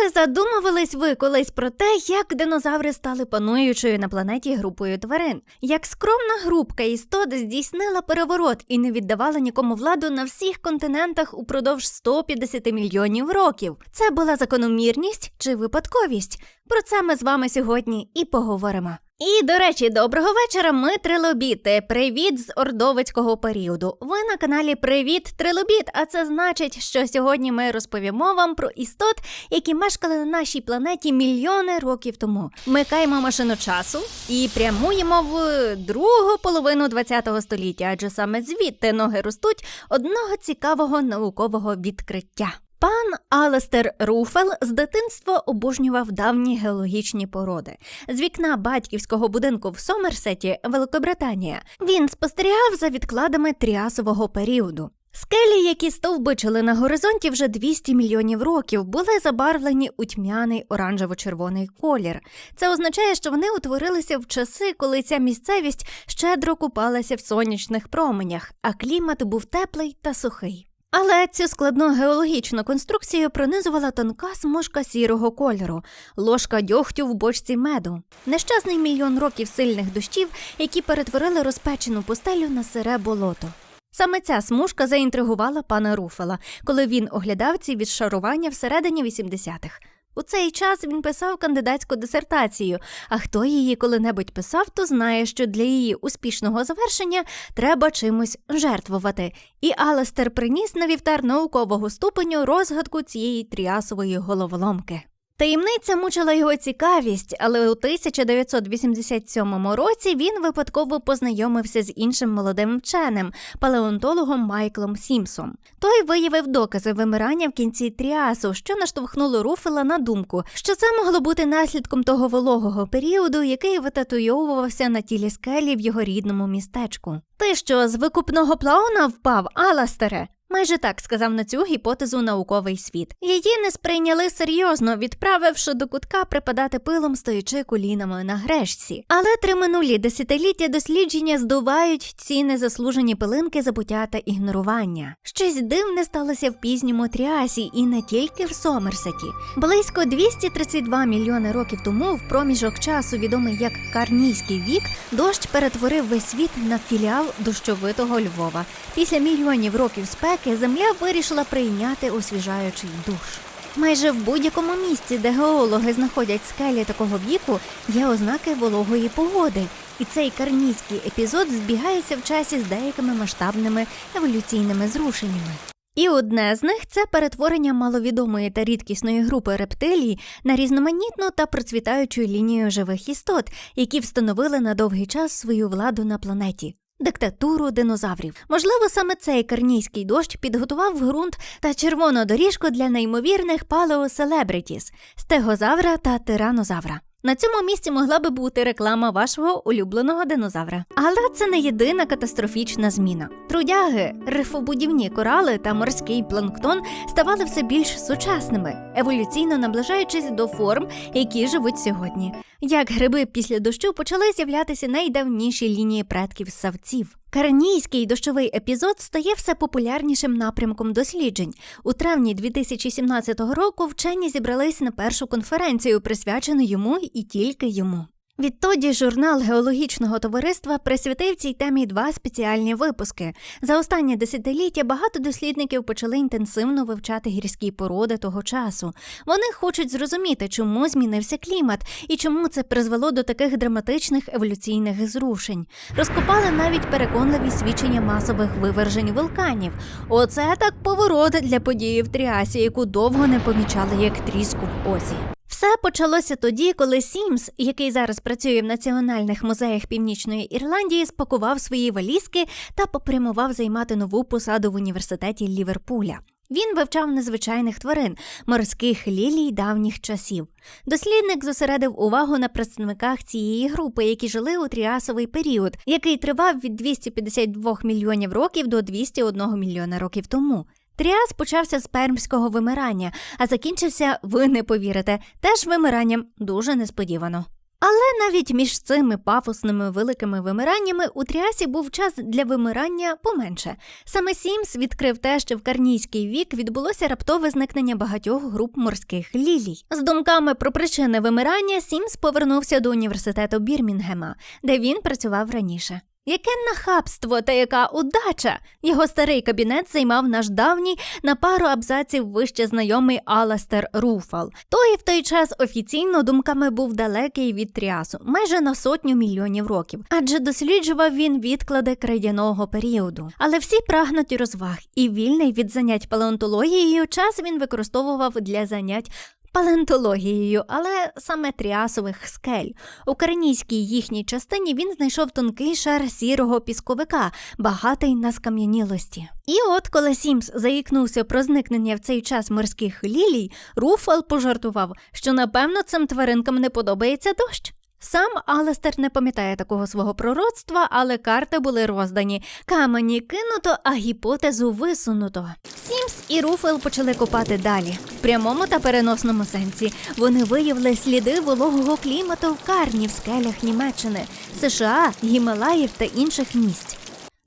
Чи задумувались ви колись про те, як динозаври стали пануючою на планеті групою тварин? Як скромна групка істот здійснила переворот і не віддавала нікому владу на всіх континентах упродовж 150 мільйонів років? Це була закономірність чи випадковість? Про це ми з вами сьогодні і поговоримо. І, до речі, доброго вечора, ми трилобіти. Привіт з ордовицького періоду. Ви на каналі Привіт Трилобіт. А це значить, що сьогодні ми розповімо вам про істот, які мешкали на нашій планеті мільйони років тому. Микаємо машину часу і прямуємо в другу половину ХХ століття, адже саме звідти ноги ростуть одного цікавого наукового відкриття. Пан Алестер Руфел з дитинства обожнював давні геологічні породи. З вікна батьківського будинку в Сомерсеті, Великобританія, він спостерігав за відкладами тріасового періоду. Скелі, які стовбичили на горизонті вже 200 мільйонів років, були забарвлені у тьмяний оранжево-червоний колір. Це означає, що вони утворилися в часи, коли ця місцевість щедро купалася в сонячних променях, а клімат був теплий та сухий. Але цю складну геологічну конструкцію пронизувала тонка смужка сірого кольору, ложка дьогтю в бочці меду. Нещасний мільйон років сильних дощів, які перетворили розпечену пустелю на сире болото. Саме ця смужка заінтригувала пана Руфела, коли він оглядав ці відшарування всередині 80-х. У цей час він писав кандидатську дисертацію, а хто її коли-небудь писав, то знає, що для її успішного завершення треба чимось жертвувати. І Алестер приніс на вівтар наукового ступеню розгадку цієї тріасової головоломки. Таємниця мучила його цікавість, але у 1987 році він випадково познайомився з іншим молодим вченим, палеонтологом Майклом Сімсом. Той виявив докази вимирання в кінці тріасу, що наштовхнуло Руфела на думку, що це могло бути наслідком того вологого періоду, який витатуйовувався на тілі скелі в його рідному містечку. Ти що з викупного плауна впав, Аластере? Майже так сказав на цю гіпотезу науковий світ. Її не сприйняли серйозно, відправивши до кутка припадати пилом, стоячи колінами на грешці. Але три минулі десятиліття дослідження здувають ці незаслужені пилинки забуття та ігнорування. Щось дивне сталося в пізньому тріасі і не тільки в Сомерсеті. Близько 232 мільйони років тому, в проміжок часу, відомий як Карнійський вік, дощ перетворив весь світ на філіал дощовитого Львова. Після мільйонів років спеки земля вирішила прийняти освіжаючий душ. Майже в будь-якому місці, де геологи знаходять скелі такого віку, є ознаки вологої погоди, і цей карнійський епізод збігається в часі з деякими масштабними еволюційними зрушеннями. І одне з них це перетворення маловідомої та рідкісної групи рептилій на різноманітну та процвітаючу лінію живих істот, які встановили на довгий час свою владу на планеті. Диктатуру динозаврів. Можливо, саме цей карнійський дощ підготував ґрунт та червону доріжку для неймовірних палеоселебритіс – стегозавра та тиранозавра. На цьому місці могла би бути реклама вашого улюбленого динозавра. Але це не єдина катастрофічна зміна. Трудяги, рифобудівні корали та морський планктон ставали все більш сучасними, еволюційно наближаючись до форм, які живуть сьогодні. Як гриби після дощу почали з'являтися найдавніші лінії предків савців. Карнійський дощовий епізод стає все популярнішим напрямком досліджень. У травні 2017 року вчені зібрались на першу конференцію, присвячену йому і тільки йому. Відтоді журнал геологічного товариства присвятив цій темі два спеціальні випуски. За останнє десятиліття багато дослідників почали інтенсивно вивчати гірські породи того часу. Вони хочуть зрозуміти, чому змінився клімат і чому це призвело до таких драматичних еволюційних зрушень. Розкопали навіть переконливі свідчення масових вивержень вулканів. Оце так поворот для події в Тріасі, яку довго не помічали як тріску в осі. Все почалося тоді, коли Сімс, який зараз працює в національних музеях Північної Ірландії, спакував свої валізки та попрямував займати нову посаду в університеті Ліверпуля. Він вивчав незвичайних тварин, морських лілій давніх часів. Дослідник зосередив увагу на представниках цієї групи, які жили у тріасовий період, який тривав від 252 мільйонів років до 201 мільйона років тому. Тріас почався з пермського вимирання, а закінчився, ви не повірите, теж вимиранням дуже несподівано. Але навіть між цими пафосними великими вимираннями у тріасі був час для вимирання поменше. Саме Сімс відкрив те, що в карнійський вік відбулося раптове зникнення багатьох груп морських лілій. З думками про причини вимирання Сімс повернувся до університету Бірмінгема, де він працював раніше. Яке нахабство та яка удача! Його старий кабінет займав наш давній на пару абзаців вище знайомий Аластер Руфал. Той в той час офіційно думками був далекий від тріасу, майже на сотню мільйонів років, адже досліджував він відклади крейдяного періоду. Але всі прагнуть розваг, і вільний від занять палеонтологією час він використовував для занять. Палеонтологією, але саме тріасових скель. У карнійській їхній частині він знайшов тонкий шар сірого пісковика, багатий на скам'янілості. І от коли Сімс заїкнувся про зникнення в цей час морських лілій, Руфал пожартував, що напевно цим тваринкам не подобається дощ. Сам Алестер не пам'ятає такого свого пророцтва, але карти були роздані. Камені кинуто, а гіпотезу висунуто. Сімс і Руфел почали копати далі. В прямому та переносному сенсі вони виявили сліди вологого клімату в Карні в скелях Німеччини, США, Гімалаїв та інших місць.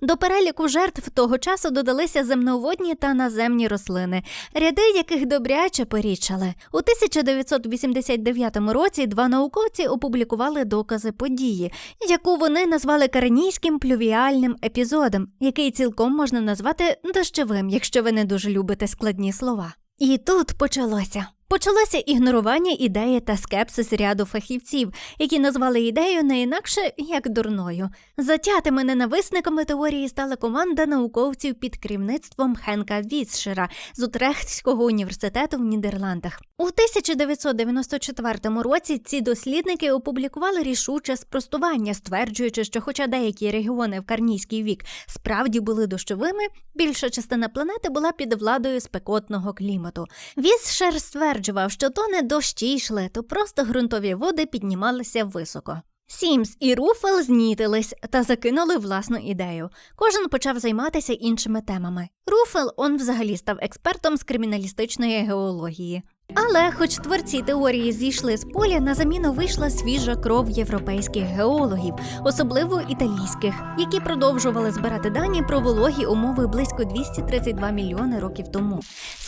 До переліку жертв того часу додалися земноводні та наземні рослини, ряди яких добряче порічали. У 1989 році два науковці опублікували докази події, яку вони назвали каренійським плювіальним епізодом, який цілком можна назвати дощовим, якщо ви не дуже любите складні слова. І тут почалося. Почалося ігнорування ідеї та скепсис ряду фахівців, які назвали ідею не інакше як дурною. Затятими ненависниками теорії стала команда науковців під керівництвом Хенка Віцшера з Утрехтського університету в Нідерландах. У 1994 році ці дослідники опублікували рішуче спростування, стверджуючи, що, хоча деякі регіони в Карнійський вік справді були дощовими, більша частина планети була під владою спекотного клімату. Вісшер стверджував, що то не дощі йшли, то просто ґрунтові води піднімалися високо. Сімс і Руфел знітились та закинули власну ідею. Кожен почав займатися іншими темами. Руфел он взагалі став експертом з криміналістичної геології. Але, хоч творці теорії зійшли з поля, на заміну вийшла свіжа кров європейських геологів, особливо італійських, які продовжували збирати дані про вологі умови близько 232 мільйони років тому.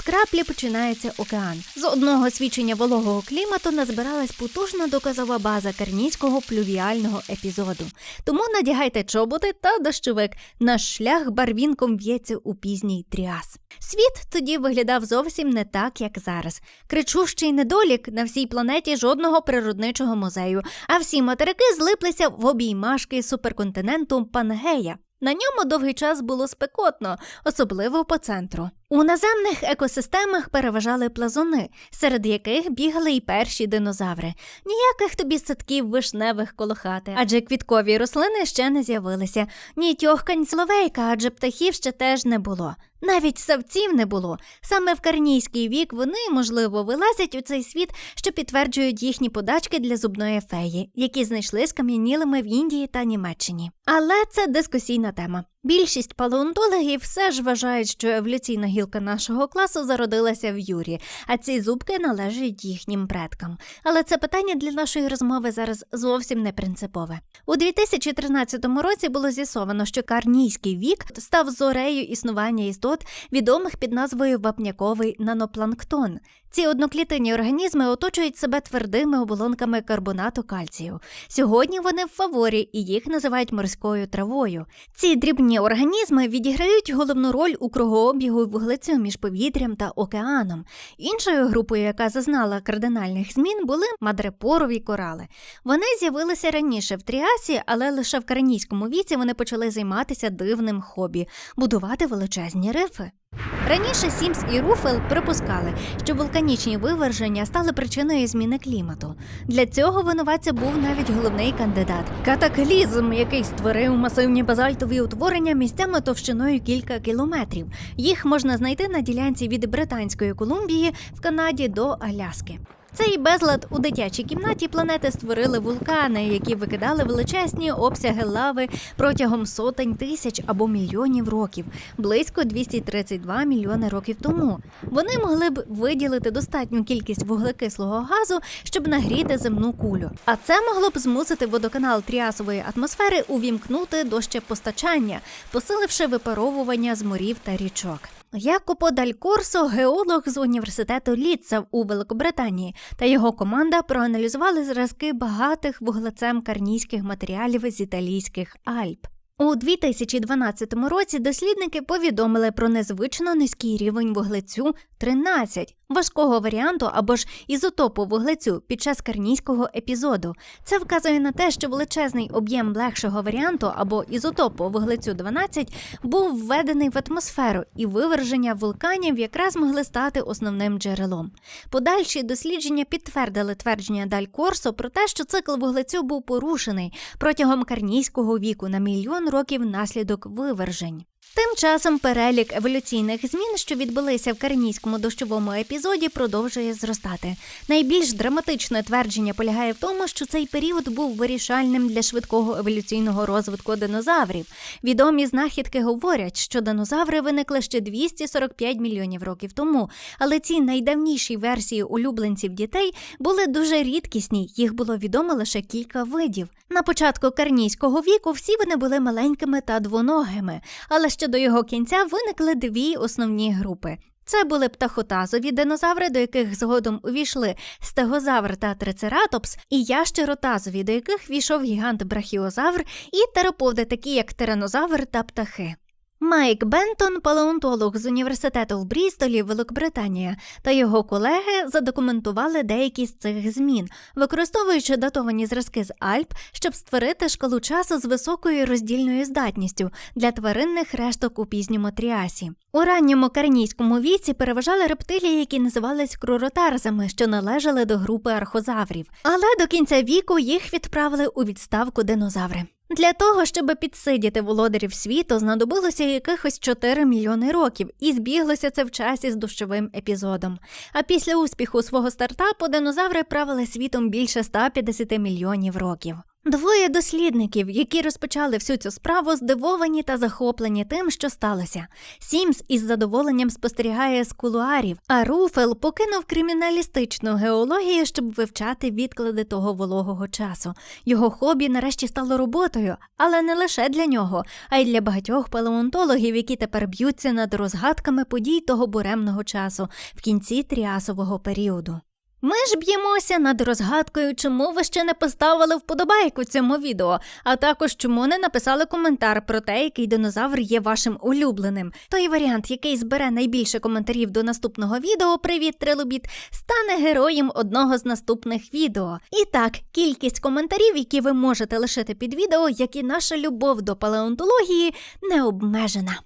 Краплі починається океан. З одного свідчення вологого клімату назбиралась потужна доказова база карнійського плювіального епізоду. Тому надягайте чоботи та дощовик. Наш шлях барвінком в'ється у пізній тріас. Світ тоді виглядав зовсім не так, як зараз. Кричущий недолік на всій планеті жодного природничого музею, а всі материки злиплися в обіймашки суперконтиненту Пангея. На ньому довгий час було спекотно, особливо по центру. У наземних екосистемах переважали плазуни, серед яких бігали й перші динозаври. Ніяких тобі садків вишневих коло хати, адже квіткові рослини ще не з'явилися, ні тьохкань словейка, адже птахів ще теж не було. Навіть савців не було. Саме в карнійський вік вони, можливо, вилазять у цей світ, що підтверджують їхні подачки для зубної феї, які знайшли скам'янілими в Індії та Німеччині. Але це дискусійна тема. Більшість палеонтологів все ж вважають, що еволюційна гілка нашого класу зародилася в Юрі, а ці зубки належать їхнім предкам. Але це питання для нашої розмови зараз зовсім не принципове. У 2013 році було з'ясовано, що карнійський вік став зорею існування істот, відомих під назвою вапняковий нанопланктон. Ці одноклітинні організми оточують себе твердими оболонками карбонату кальцію. Сьогодні вони в фаворі і їх називають морською травою. Ці дрібні організми відіграють головну роль у кругообігу вуглецю між повітрям та океаном. Іншою групою, яка зазнала кардинальних змін, були мадрепорові корали. Вони з'явилися раніше в Тріасі, але лише в каранійському віці вони почали займатися дивним хобі будувати величезні рифи. Раніше Сімс і Руфел припускали, що вулканічні виверження стали причиною зміни клімату. Для цього винуватця був навіть головний кандидат катаклізм, який створив масивні базальтові утворення місцями товщиною кілька кілометрів. Їх можна знайти на ділянці від Британської Колумбії в Канаді до Аляски. Цей безлад у дитячій кімнаті планети створили вулкани, які викидали величезні обсяги лави протягом сотень тисяч або мільйонів років, близько 232 мільйони років тому. Вони могли б виділити достатню кількість вуглекислого газу, щоб нагріти земну кулю. А це могло б змусити водоканал тріасової атмосфери увімкнути дощепостачання, посиливши випаровування з морів та річок. Якопо Далькорсо, геолог з університету Ліцав у Великобританії, та його команда проаналізували зразки багатих вуглецем карнійських матеріалів з італійських Альп. У 2012 році дослідники повідомили про незвично низький рівень вуглецю 13 важкого варіанту або ж ізотопу вуглецю під час карнійського епізоду. Це вказує на те, що величезний об'єм легшого варіанту або ізотопу вуглецю 12 був введений в атмосферу, і виверження вулканів якраз могли стати основним джерелом. Подальші дослідження підтвердили твердження Даль Корсо про те, що цикл вуглецю був порушений протягом карнійського віку на мільйон років наслідок вивержень. Тим часом перелік еволюційних змін, що відбулися в карнійському дощовому епізоді, продовжує зростати. Найбільш драматичне твердження полягає в тому, що цей період був вирішальним для швидкого еволюційного розвитку динозаврів. Відомі знахідки говорять, що динозаври виникли ще 245 мільйонів років тому, але ці найдавніші версії улюбленців дітей були дуже рідкісні, їх було відомо лише кілька видів. На початку карнійського віку всі вони були маленькими та двоногими, але ще до його кінця виникли дві основні групи. Це були птахотазові динозаври, до яких згодом увійшли стегозавр та трицератопс, і ящеротазові, до яких війшов гігант брахіозавр, і тероподи, такі як тиранозавр та птахи. Майк Бентон, палеонтолог з університету в Брістолі, Великобританія, та його колеги задокументували деякі з цих змін, використовуючи датовані зразки з Альп, щоб створити шкалу часу з високою роздільною здатністю для тваринних решток у пізньому тріасі. У ранньому карнійському віці переважали рептилії, які називались круротарзами, що належали до групи архозаврів. Але до кінця віку їх відправили у відставку динозаври. Для того, щоб підсидіти володарів світу, знадобилося якихось 4 мільйони років, і збіглося це в часі з дощовим епізодом. А після успіху свого стартапу динозаври правили світом більше 150 мільйонів років. Двоє дослідників, які розпочали всю цю справу, здивовані та захоплені тим, що сталося. Сімс із задоволенням спостерігає з кулуарів, а Руфел покинув криміналістичну геологію, щоб вивчати відклади того вологого часу. Його хобі нарешті стало роботою, але не лише для нього, а й для багатьох палеонтологів, які тепер б'ються над розгадками подій того буремного часу в кінці тріасового періоду. Ми ж б'ємося над розгадкою, чому ви ще не поставили вподобайку цьому відео, а також чому не написали коментар про те, який динозавр є вашим улюбленим. Той варіант, який збере найбільше коментарів до наступного відео, привіт, трилобіт, стане героєм одного з наступних відео. І так, кількість коментарів, які ви можете лишити під відео, як і наша любов до палеонтології, не обмежена.